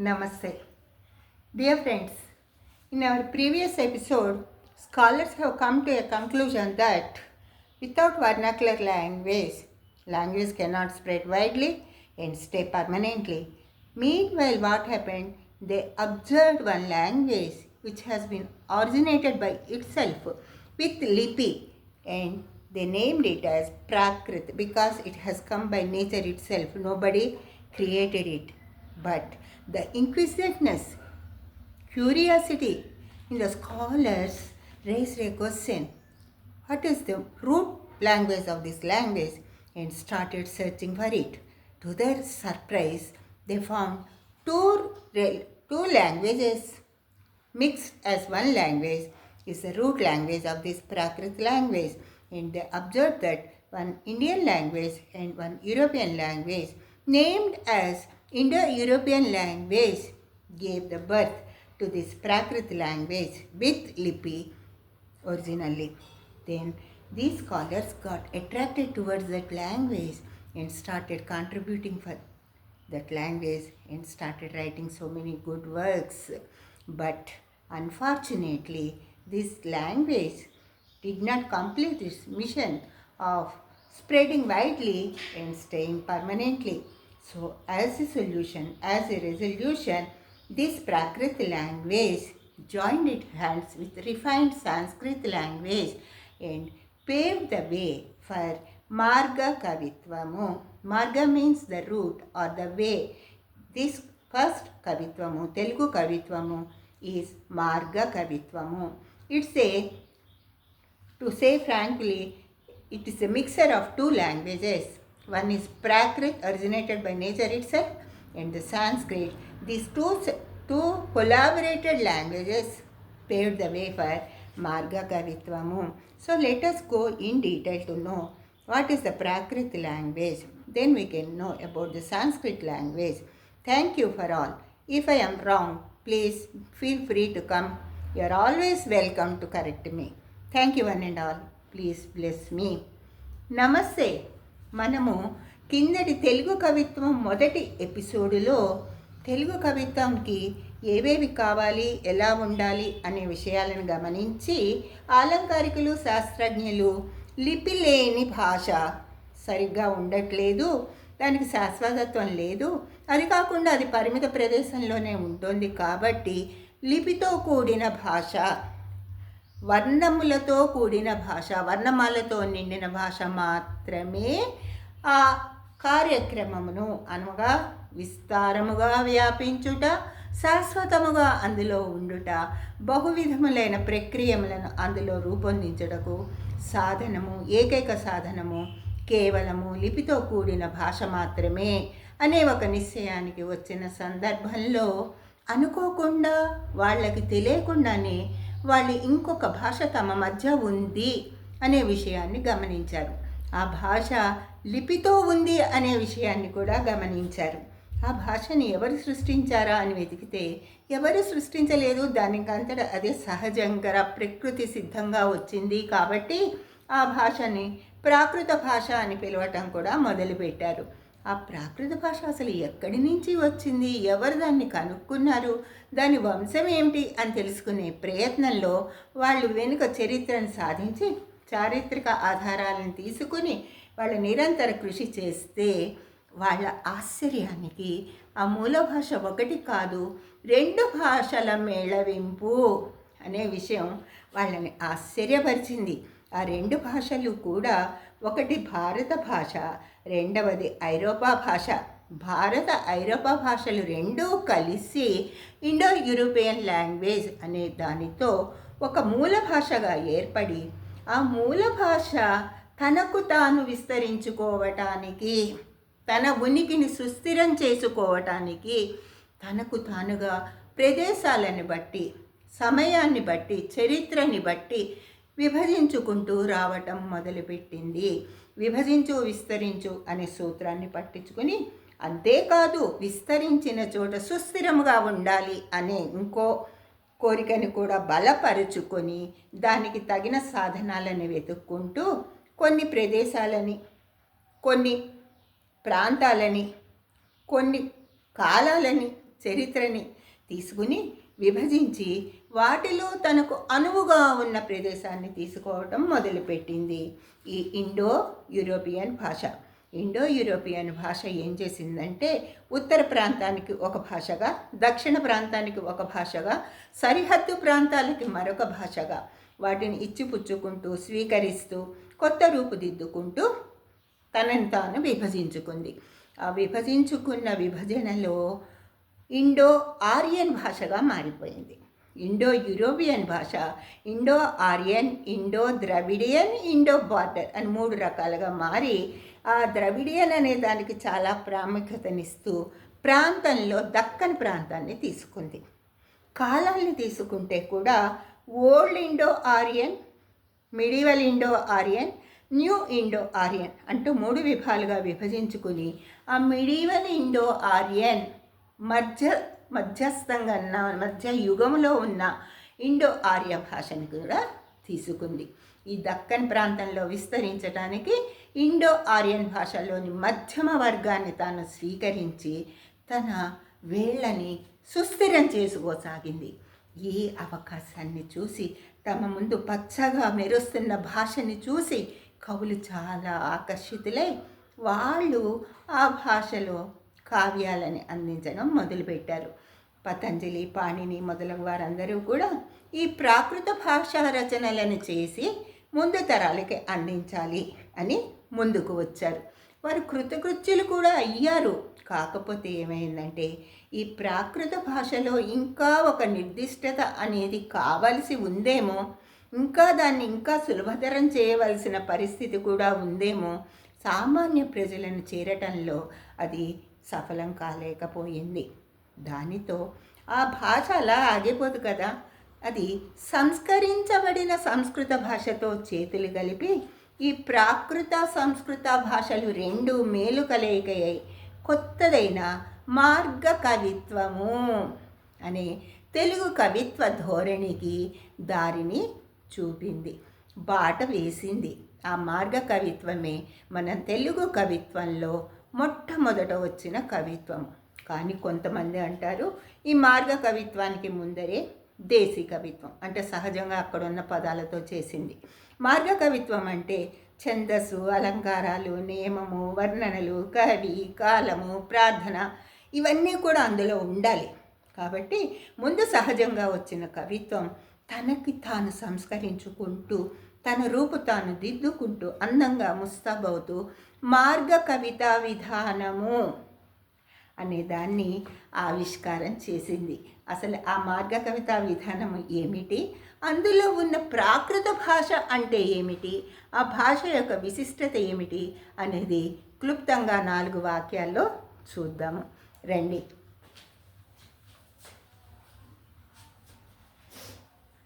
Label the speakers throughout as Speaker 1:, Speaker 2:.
Speaker 1: Namaste. Dear friends, in our previous episode, scholars have come to a conclusion that without vernacular language, language cannot spread widely and stay permanently. Meanwhile, what happened? They observed one language which has been originated by itself with Lipi and they named it as Prakrit because it has come by nature itself. Nobody created it. But the inquisitiveness, curiosity in the scholars raised a question what is the root language of this language and started searching for it. To their surprise, they found two, two languages mixed as one language is the root language of this Prakrit language. And they observed that one Indian language and one European language, named as Indo European language, gave the birth to this Prakrit language with Lipi originally. Then these scholars got attracted towards that language and started contributing for that language and started writing so many good works. But unfortunately, this language did not complete its mission of spreading widely and staying permanently. So, as a solution, as a resolution, this Prakrit language joined its hands with refined Sanskrit language and paved the way for Marga Kavitvamu. Marga means the route or the way. This first Kavitvamu, Telugu Kavitvamu, is Marga Kavitvamu. It's a, to say frankly, it is a mixture of two languages. One is Prakrit, originated by nature itself, and the Sanskrit. These two, two collaborated languages paved the way for Marga Kavitvamu. So let us go in detail to know what is the Prakrit language. Then we can know about the Sanskrit language. Thank you for all. If I am wrong, please feel free to come. You are always welcome to correct me. Thank you, one and all. Please bless me. Namaste. మనము కిందటి తెలుగు కవిత్వం మొదటి ఎపిసోడులో తెలుగు కవిత్వంకి ఏవేవి కావాలి ఎలా ఉండాలి అనే విషయాలను గమనించి ఆలంకారికులు శాస్త్రజ్ఞులు లిపి లేని భాష సరిగ్గా ఉండట్లేదు దానికి శాశ్వతత్వం లేదు. అది కాకుండా అది పరిమిత ప్రదేశంలోనే ఉంటుంది కాబట్టి లిపితో కూడిన భాష వర్ణములతో కూడిన భాష వర్ణమాలతో నిండిన భాష మాత్రమే ఆ కార్యక్రమమును అనగా విస్తారముగా వ్యాపించుట శాశ్వతముగా అందులో ఉండుట బహువిధములైన ప్రక్రియములను అందులో రూపొందించుటకు సాధనము ఏకైక సాధనము కేవలము లిపితో కూడిన భాష మాత్రమే అనే ఒక నిశ్చయానికి వచ్చిన సందర్భంలో అనుకోకుండా వాళ్ళకి తెలియకుండానే వాళ్ళు ఇంకొక భాష తమ మధ్య ఉంది అనే విషయాన్ని గమనించారు. ఆ భాష లిపితో ఉంది అనే విషయాన్ని కూడా గమనించారు. ఆ భాషని ఎవరు సృష్టించారా అని వెతికితే ఎవరు సృష్టించలేదు? దానికంతట అదే సహజంగా ప్రకృతి సిద్ధంగా వచ్చింది కాబట్టి ఆ భాషని ప్రాకృత భాష అని పిలవటం కూడా మొదలుపెట్టారు. ఆ ప్రాకృత భాష అసలు ఎక్కడి నుంచి వచ్చింది? ఎవరు దాన్ని కనుక్కున్నారు? దాని వంశం ఏమిటి? అని తెలుసుకునే ప్రయత్నంలో వాళ్ళు వెనుక చరిత్రను సాధించి చారిత్రక ఆధారాలను తీసుకుని వాళ్ళ నిరంతర కృషి చేస్తే వాళ్ళ ఆశ్చర్యానికి ఆ మూల భాష ఒకటి కాదు రెండు భాషల మేళవింపు అనే విషయం వాళ్ళని ఆశ్చర్యపరిచింది. ఆ రెండు భాషలు కూడా ఒకటి భారత భాష రెండవది ఐరోపా భాష. భారత ఐరోపా భాషలు రెండూ కలిసి ఇండో యూరోపియన్ లాంగ్వేజ్ అనే దానితో ఒక మూల భాషగా ఏర్పడి ఆ మూల భాష తనకు తాను విస్తరించుకోవటానికి తన ఉనికిని సుస్థిరం చేసుకోవటానికి తనకు తానుగా ప్రదేశాలను బట్టి సమయాన్ని బట్టి చరిత్రని బట్టి విభజించుకుంటూ రావటం మొదలుపెట్టింది. విభజించు విస్తరించు అనే సూత్రాన్ని పట్టించుకుని అంతేకాదు విస్తరించిన చోట సుస్థిరముగా ఉండాలి అనే ఇంకో కోరికని కూడా బలపరుచుకొని దానికి తగిన సాధనాలను వెతుక్కుంటూ కొన్ని ప్రదేశాలని కొన్ని ప్రాంతాలని కొన్ని కాలాలని చరిత్రని తీసుకుని విభజించి వాటిలో తనకు అనువుగా ఉన్న ప్రదేశాన్ని తీసుకోవటం మొదలుపెట్టింది. ఈ ఇండో యూరోపియన్ భాష. ఇండో యూరోపియన్ భాష ఏం చేసిందంటే ఉత్తర ప్రాంతానికి ఒక భాషగా దక్షిణ ప్రాంతానికి ఒక భాషగా సరిహద్దు ప్రాంతాలకి మరొక భాషగా వాటిని ఇచ్చిపుచ్చుకుంటూ స్వీకరిస్తూ కొత్త రూపుదిద్దుకుంటూ తనని తాను విభజించుకుంది. ఆ విభజించుకున్న విభజనలో ఇండో ఆర్యన్ భాషగా మారిపోయింది. ఇండో యూరోపియన్ భాష Indo Aryan Indo Dravidian Indo border అని మూడు రకాలుగా మారి ఆ ద్రవిడియన్ అనే దానికి చాలా ప్రాముఖ్యతనిస్తూ ప్రాంతంలో దక్కన్ ప్రాంతాన్ని తీసుకుంది. కాలాన్ని తీసుకుంటే కూడా old Indo Aryan medieval Indo Aryan new Indo Aryan అంటూ మూడు విభాలుగా విభజించుకుని ఆ మిడివల్ ఇండో ఆర్యన్ మధ్య మధ్యస్థంగా ఉన్న మధ్య యుగంలో ఉన్న ఇండో ఆర్య భాషను కూడా తీసుకుంది. ఈ దక్కన్ ప్రాంతంలో విస్తరించడానికి ఇండో ఆర్యన్ భాషలోని మధ్యమ వర్గాన్ని తాను స్వీకరించి తన వేళ్ళని సుస్థిరం చేసుకోసాగింది. ఈ అవకాశాన్ని చూసి తమ ముందు పచ్చగా మెరుస్తున్న భాషని చూసి కవులు చాలా ఆకర్షితులై వాళ్ళు ఆ భాషలో కావ్యాలని అందించడం మొదలుపెట్టారు. పతంజలి పాణిని మొదలగు వారందరూ కూడా ఈ ప్రాకృత భాషా రచనలను చేసి ముందు తరాలకి అందించాలి అని ముందుకు వచ్చారు. వారు కృతకృత్యులు కూడా అయ్యారు. కాకపోతే ఏమైందంటే ఈ ప్రాకృత భాషలో ఇంకా ఒక నిర్దిష్టత అనేది కావలసి ఉందేమో ఇంకా దాన్ని ఇంకా సులభతరం చేయవలసిన పరిస్థితి కూడా ఉందేమో సామాన్య ప్రజలను చేరటంలో అది సఫలం కాలేకపోయింది. దానితో ఆ భాష అలా ఆగిపోదు కదా. అది సంస్కరించబడిన సంస్కృత భాషతో చేతులు కలిపి ఈ ప్రాకృత సంస్కృత భాషలు రెండు మేలు కలయికయ్యాయి కొత్తదైన మార్గ కవిత్వము అనే తెలుగు కవిత్వ ధోరణికి దారిని చూపింది. బాట వేసింది. ఆ మార్గ కవిత్వమే మన తెలుగు కవిత్వంలో మొట్టమొదట వచ్చిన కవిత్వం. కానీ కొంతమంది అంటారు ఈ మార్గ కవిత్వానికి ముందరే దేశీ కవిత్వం. అంటే సహజంగా అక్కడున్న పదాలతో చేసింది. మార్గ కవిత్వం అంటే ఛందస్సు అలంకారాలు నియమము వర్ణనలు కవి కాలము ప్రార్థన ఇవన్నీ కూడా అందులో ఉండాలి. కాబట్టి ముందు సహజంగా వచ్చిన కవిత్వం తనకి తాను సంస్కరించుకుంటూ తన రూపు తాను దిద్దుకుంటూ అందంగా ముస్తాబవుతూ మార్గ కవిత విధానము అనే దాన్ని ఆవిష్కారం చేసింది. అసలు ఆ మార్గ కవిత విధానం ఏమిటి? అందులో ఉన్న ప్రాకృత భాష అంటే ఏమిటి? ఆ భాష యొక్క విశిష్టత ఏమిటి? అనేది క్లుప్తంగా నాలుగు వాక్యాల్లో చూద్దాము రండి.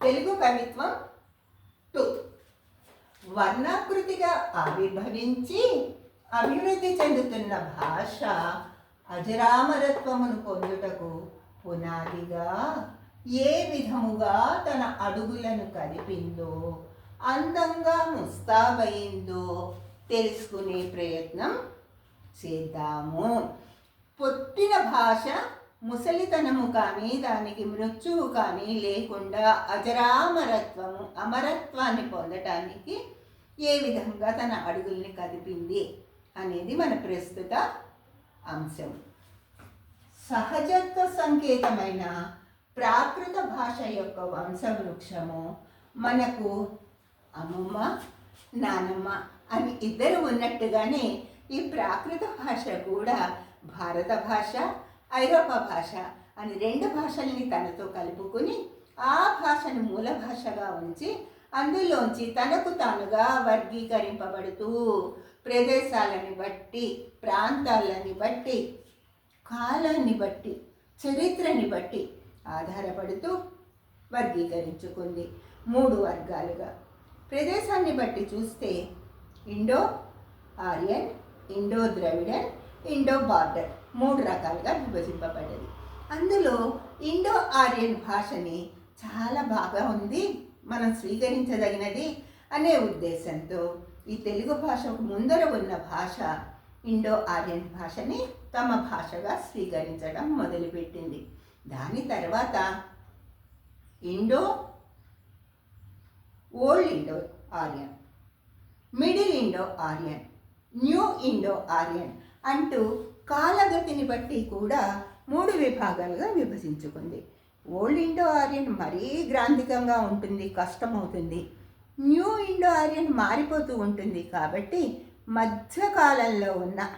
Speaker 1: తెలుగు కవిత్వం వర్ణాకృతిగా ఆవిర్భవించి అభివృద్ధి చెందుతున్న భాష అజరామరత్వమును పొందుటకు పునాదిగా ఏ విధముగా తన అడుగులను కలిపిందో అందంగా ముస్తాబయిందో తెలుసుకునే ప్రయత్నం చేద్దాము. పుట్టిన భాష ముసలితనము కానీ దానికి మృత్యువు కానీ లేకుండా అజరామరత్వము అమరత్వాన్ని పొందటానికి ఏ విధంగా తన అడుగుల్ని కదిపింది అనేది మన ప్రస్తుత అంశం. సహజత్వ సంకేతమైన ప్రాకృత భాష యొక్క వంశవృక్షము మనకు అమ్మమ్మ నానమ్మ అని ఇద్దరు ఉన్నట్టుగానే ఈ ప్రాకృత భాష కూడా భారత భాష ఐరోపా భాష అని రెండు భాషల్ని తనతో కలుపుకుని ఆ భాషను మూల భాషగా ఉంచి అందులోంచి తనకు తానుగా వర్గీకరింపబడుతూ ప్రదేశాలని బట్టి ప్రాంతాలని బట్టి కాలాన్ని బట్టి చరిత్రని బట్టి ఆధారపడుతూ వర్గీకరించుకుంది. మూడు వర్గాలుగా. ప్రదేశాన్ని బట్టి చూస్తే Indo Aryan Indo Dravidian Indo border మూడు రకాలుగా విభజింపబడ్డది. అందులో ఇండో ఆర్యన్ భాషని చాలా బాగా ఉంది. మనం స్వీకరించదగినది అనే ఉద్దేశంతో ఈ తెలుగు భాషకు ముందర ఉన్న భాష ఇండో ఆర్యన్ భాషని తమ భాషగా స్వీకరించడం మొదలుపెట్టింది. దాని తర్వాత Indo old Indo Aryan middle Indo Aryan new Indo Aryan అంటూ కాలగతిని బట్టి కూడా మూడు విభాగాలుగా విభజించుకుంది. ఓల్డ్ ఇండో ఆర్యన్ మరీ గ్రాంధికంగా ఉంటుంది కష్టమవుతుంది. న్యూ ఇండో ఆర్యన్ మారిపోతూ ఉంటుంది కాబట్టి మధ్యకాలంలో ఉన్న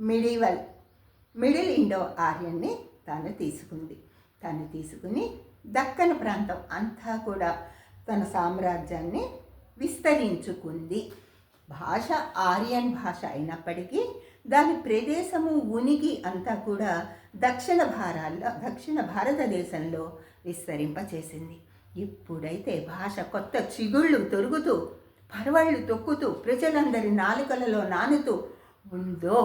Speaker 1: మిడివల్ మిడిల్ ఇండో ఆర్యన్ని తాను తీసుకుంది. తను తీసుకుని దక్కన్ ప్రాంతం అంతా కూడా తన సామ్రాజ్యాన్ని విస్తరించుకుంది. భాష ఆర్యన్ భాష అయినప్పటికీ దాని ప్రదేశము ఉనికి అంతా కూడా దక్షిణ భారాల్లో దక్షిణ భారతదేశంలో విస్తరింపచేసింది. ఇప్పుడైతే భాష కొత్త చిగుళ్ళు తొరుగుతూ పరవాళ్ళు తొక్కుతూ ప్రజలందరి నాలుకలలో నానుతూ ఉందో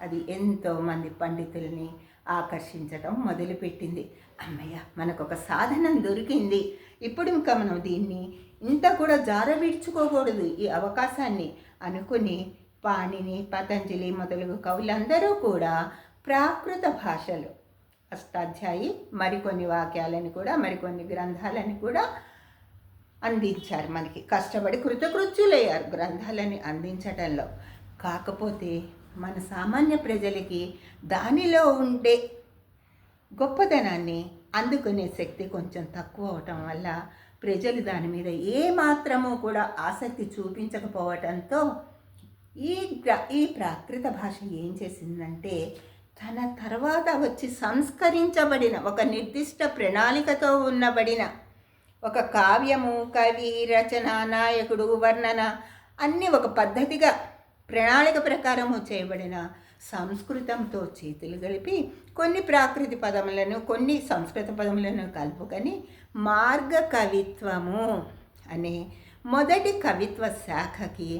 Speaker 1: అది ఎంతోమంది పండితుల్ని ఆకర్షించడం మొదలుపెట్టింది. అమ్మయ్య మనకు ఒక సాధనం దొరికింది. ఇప్పుడు ఇంకా మనం దీన్ని ఇంత కూడా జారవిడ్చుకోకూడదు ఈ అవకాశాన్ని అనుకుని పాణిని పతంజలి మొదలగు కవులందరూ కూడా ప్రాకృత భాషలు. అష్టాధ్యాయి మరికొన్ని వాక్యాలని కూడా మరికొన్ని గ్రంథాలని కూడా అందించారు మనకి. కష్టపడి కృతకృత్యులయ్యారు గ్రంథాలని అందించటంలో. కాకపోతే మన సామాన్య ప్రజలకి దానిలో ఉండే గొప్పదనాన్ని అందుకునే శక్తి కొంచెం తక్కువ అవటం వల్ల ప్రజలు దాని మీద ఏ కూడా ఆసక్తి చూపించకపోవటంతో ఈ ఈ ప్రాకృత భాష ఏం చేసిందంటే తన తర్వాత వచ్చి సంస్కరించబడిన ఒక నిర్దిష్ట ప్రణాళికతో ఉన్నబడిన ఒక కావ్యము కవి రచన నాయకుడు వర్ణన అన్నీ ఒక పద్ధతిగా ప్రణాళిక ప్రకారము చేయబడిన సంస్కృతంతో చేతులు కలిపి కొన్ని ప్రాకృతి పదములను కొన్ని సంస్కృత పదములను కలుపుకొని మార్గ కవిత్వము అనే మొదటి కవిత్వ శాఖకి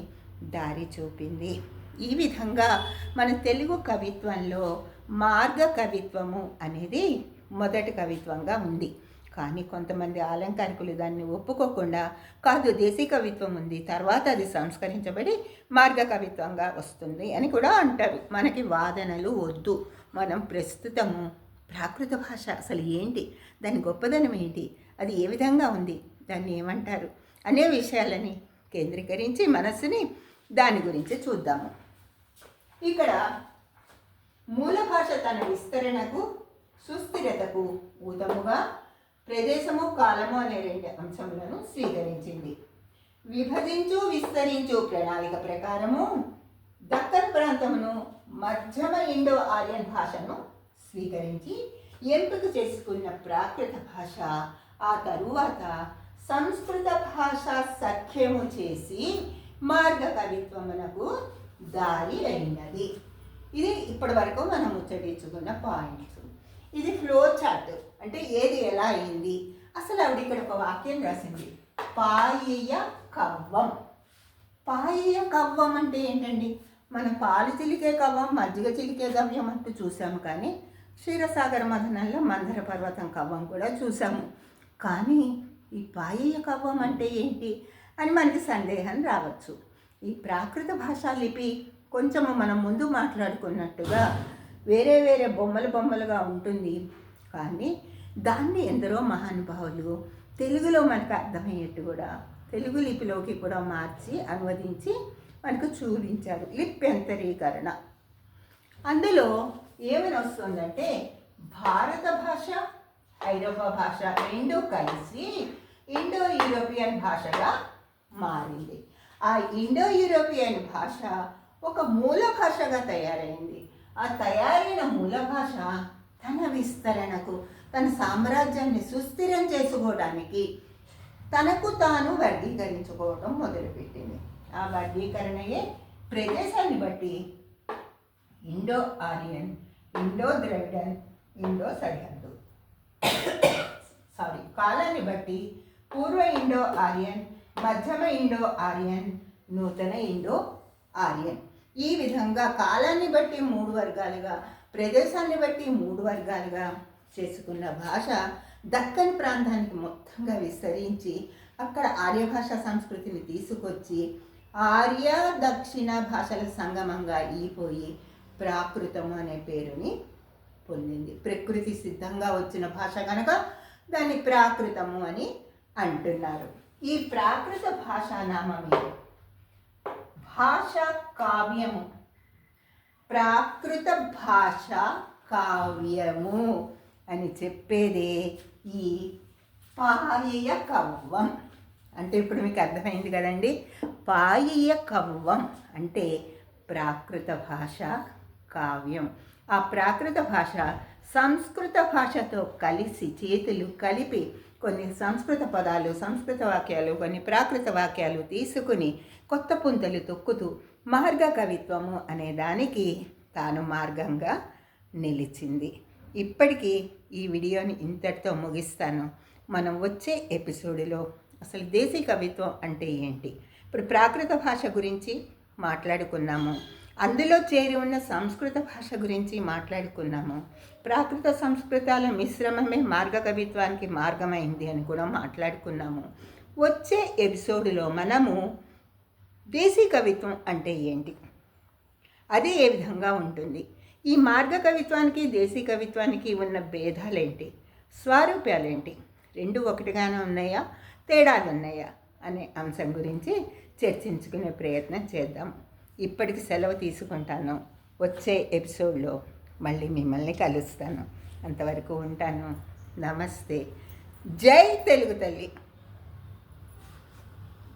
Speaker 1: దారి చూపింది. ఈ విధంగా మన తెలుగు కవిత్వంలో మార్గ కవిత్వము అనేది మొదటి కవిత్వంగా ఉంది. కానీ కొంతమంది అలంకారికులు దాన్ని ఒప్పుకోకుండా కాదు దేశీ కవిత్వం ఉంది తర్వాత అది సంస్కరించబడి మార్గ కవిత్వంగా వస్తుంది అని కూడా అంటారు. మనకి వాదనలు వద్దు. మనం ప్రస్తుతము ప్రాకృత భాష అసలు ఏంటి? దాని గొప్పదనం ఏంటి? అది ఏ విధంగా ఉంది? దాన్ని ఏమంటారు? అనే విషయాలని కేంద్రీకరించి మనస్సుని దాని గురించి చూద్దాము. ఇక్కడ మూల భాష తన విస్తరణకు సుస్థిరతకు ఊతముగా ప్రదేశము కాలము అనే రెండు అంశములను స్వీకరించింది. విభజించు విస్తరించు ప్రణాళిక ప్రకారము దక్కన్ ప్రాంతమును మధ్యమ ఇండో ఆర్యన్ భాషను స్వీకరించి ఎంపిక చేసుకున్న ప్రాకృత భాష. ఆ తరువాత సంస్కృత భాష సఖ్యము చేసి మార్గ కవిత్వమునకు దారి అయినది ఇది ఇప్పటి వరకు మనం ముచ్చటించుకున్న పాయింట్స్ ఇది ఫ్లో చార్ట్ అంటే ఏది ఎలా అయింది? అసలు ఆవిడ ఇక్కడ ఒక వాక్యం రాసింది. పాయియ కవ్వం. పాయియ కవ్వం అంటే ఏంటండి? మనం పాలు చిలికే కవ్వం మజ్జిగ చిలికే గవ్యం అంటూ చూసాము కానీ క్షీరసాగర మథనంలో మందర పర్వతం కవ్వం కూడా చూసాము. కానీ ఈ పాయియ కవ్వం అంటే ఏంటి? అని మనకి సందేహం రావచ్చు. ఈ ప్రాకృత భాషా లిపి కొంచెము మనం ముందు మాట్లాడుకున్నట్టుగా వేరే వేరే బొమ్మలు బొమ్మలుగా ఉంటుంది. కానీ దాన్ని ఎందరో మహానుభావులు తెలుగులో మనకు అర్థమయ్యేట్టు కూడా తెలుగు లిపిలోకి కూడా మార్చి అనువదించి మనకు చూపించారు. లిప్యంతరీకరణ అందులో ఏమని వస్తుందంటే భారత భాష ఐరోపా భాష రెండు కలిసి ఇండో యూరోపియన్ భాషగా మారింది. ఆ ఇండో యూరోపియన్ భాష ఒక మూల భాషగా తయారైంది. ఆ తయారైన మూల భాష తన విస్తరణకు తన సామ్రాజ్యాన్ని సుస్థిరం చేసుకోవడానికి తనకు తాను వర్గీకరించుకోవడం మొదలుపెట్టింది. ఆ వర్గీకరణయే ప్రదేశాన్ని బట్టి Indo Aryan Indo Dravidian Indo సరిహద్దు సారీ కాలాన్ని బట్టి పూర్వ ఇండో ఆరియన్ మధ్యమ ఇండో ఆర్యన్ నూతన ఇండో ఆర్యన్. ఈ విధంగా కాలాన్ని బట్టి మూడు వర్గాలుగా ప్రదేశాన్ని బట్టి మూడు వర్గాలుగా చేసుకున్న భాష దక్కన్ ప్రాంతానికి మొత్తంగా విస్తరించి అక్కడ ఆర్య భాషా సంస్కృతిని తీసుకొచ్చి ఆర్య దక్షిణ భాషల సంగమంగా ఈపోయి ప్రాకృతము అనే పేరుని పొందింది. ప్రకృతి సిద్ధంగా వచ్చిన భాష కనుక దాన్ని ప్రాకృతము అని అంటున్నారు. ఈ ప్రాకృత భాషానామమే భాష కావ్యము. ప్రాకృత భాష కావ్యము అని చెప్పేదే ఈ పాయయ కవ్వం. అంటే ఇప్పుడు మీకు అర్థమైంది కదండి. పాయీయ కవ్వం అంటే ప్రాకృత భాష కావ్యం. ఆ ప్రాకృత భాష సంస్కృత భాషతో కలిసి చేతులు కలిపి కొన్ని సంస్కృత పదాలు సంస్కృత వాక్యాలు కొన్ని ప్రాకృత వాక్యాలు తీసుకుని కొత్త పుంతలు తొక్కుతూ మార్గ కవిత్వము అనే దానికి తాను మార్గంగా నిలిచింది. ఇప్పటికీ ఈ వీడియోని ఇంతటితో ముగిస్తాను. మనం వచ్చే ఎపిసోడ్లో అసలు దేశీ కవిత్వం అంటే ఏంటి? ఇప్పుడు ప్రాకృత భాష గురించి మాట్లాడుకున్నాము. అందులో చేరి ఉన్న సంస్కృత భాష గురించి మాట్లాడుకున్నాము. ప్రాకృత సంస్కృతాల మిశ్రమమే మార్గ కవిత్వానికి మార్గమైంది అని కూడా మాట్లాడుకున్నాము. వచ్చే ఎపిసోడ్లో మనము దేశీ కవిత్వం అంటే ఏంటి? అది ఏ విధంగా ఉంటుంది? ఈ మార్గ కవిత్వానికి దేశీ కవిత్వానికి ఉన్న భేదాలేంటి? స్వారూప్యాలేంటి? రెండు ఒకటిగానే ఉన్నాయా? తేడాలు ఉన్నాయా అనే అంశం గురించి చర్చించుకునే ప్రయత్నం చేద్దాం. ఇప్పటికి సెలవు తీసుకుంటాను. వచ్చే ఎపిసోడ్లో మళ్ళీ మిమ్మల్ని కలుస్తాను. అంతవరకు ఉంటాను. నమస్తే. జై తెలుగు తల్లి.